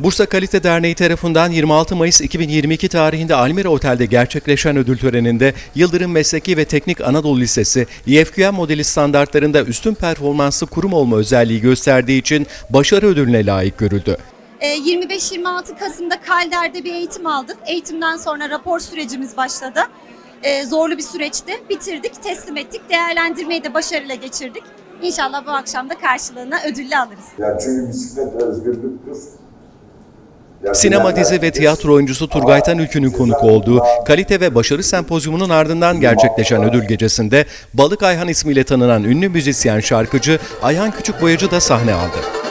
Bursa Kalite Derneği tarafından 26 Mayıs 2022 tarihinde Almira Otel'de gerçekleşen ödül töreninde Yıldırım Mesleki ve Teknik Anadolu Lisesi, YFQM modeli standartlarında üstün performanslı kurum olma özelliği gösterdiği için başarı ödülüne layık görüldü. Ee, 25-26 Kasım'da Kalder'de bir eğitim aldık. Eğitimden sonra rapor sürecimiz başladı. Ee, Zorlu bir süreçti. Bitirdik, teslim ettik. Değerlendirmeyi de başarıyla geçirdik. İnşallah bu akşam da karşılığını ödülle alırız. Yani çünkü bisiklet özgürlüktür. Sinema, dizi ve tiyatro oyuncusu Turgay Tanülkü'nün konuk olduğu Kalite ve Başarı Sempozyumu'nun ardından gerçekleşen ödül gecesinde Balık Ayhan ismiyle tanınan ünlü müzisyen şarkıcı Ayhan Küçükboyacı da sahne aldı.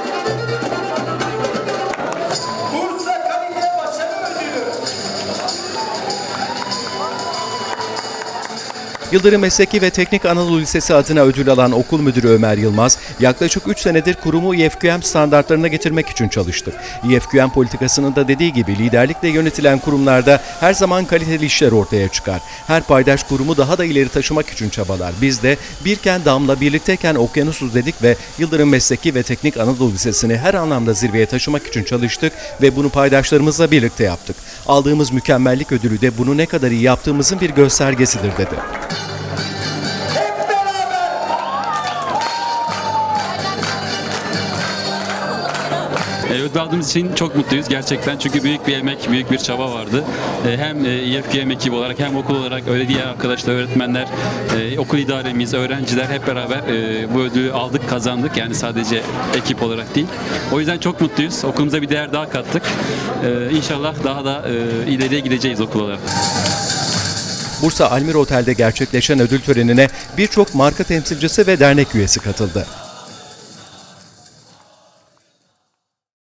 Yıldırım Mesleki ve Teknik Anadolu Lisesi adına ödül alan okul müdürü Ömer Yılmaz, yaklaşık 3 senedir kurumu YFQM standartlarına getirmek için çalıştık. YFQM politikasının da dediği gibi liderlikle yönetilen kurumlarda her zaman kaliteli işler ortaya çıkar. Her paydaş kurumu daha da ileri taşımak için çabalar. Biz de birken damla birlikteyken okyanusuz dedik ve Yıldırım Mesleki ve Teknik Anadolu Lisesi'ni her anlamda zirveye taşımak için çalıştık ve bunu paydaşlarımızla birlikte yaptık. Aldığımız mükemmellik ödülü de bunu ne kadar iyi yaptığımızın bir göstergesidir dedi. Ödül aldığımız için çok mutluyuz gerçekten çünkü büyük bir emek, büyük bir çaba vardı. E, Hem e, İFGM ekibi olarak hem okul olarak öyle diğer arkadaşlar, öğretmenler, e, okul idaremiz, öğrenciler hep beraber e, bu ödülü aldık, kazandık. Yani sadece ekip olarak değil. O yüzden çok mutluyuz. Okulumuza bir değer daha kattık. E, İnşallah daha da e, ileriye gideceğiz okul olarak. Bursa Almira Otel'de gerçekleşen ödül törenine birçok marka temsilcisi ve dernek üyesi katıldı.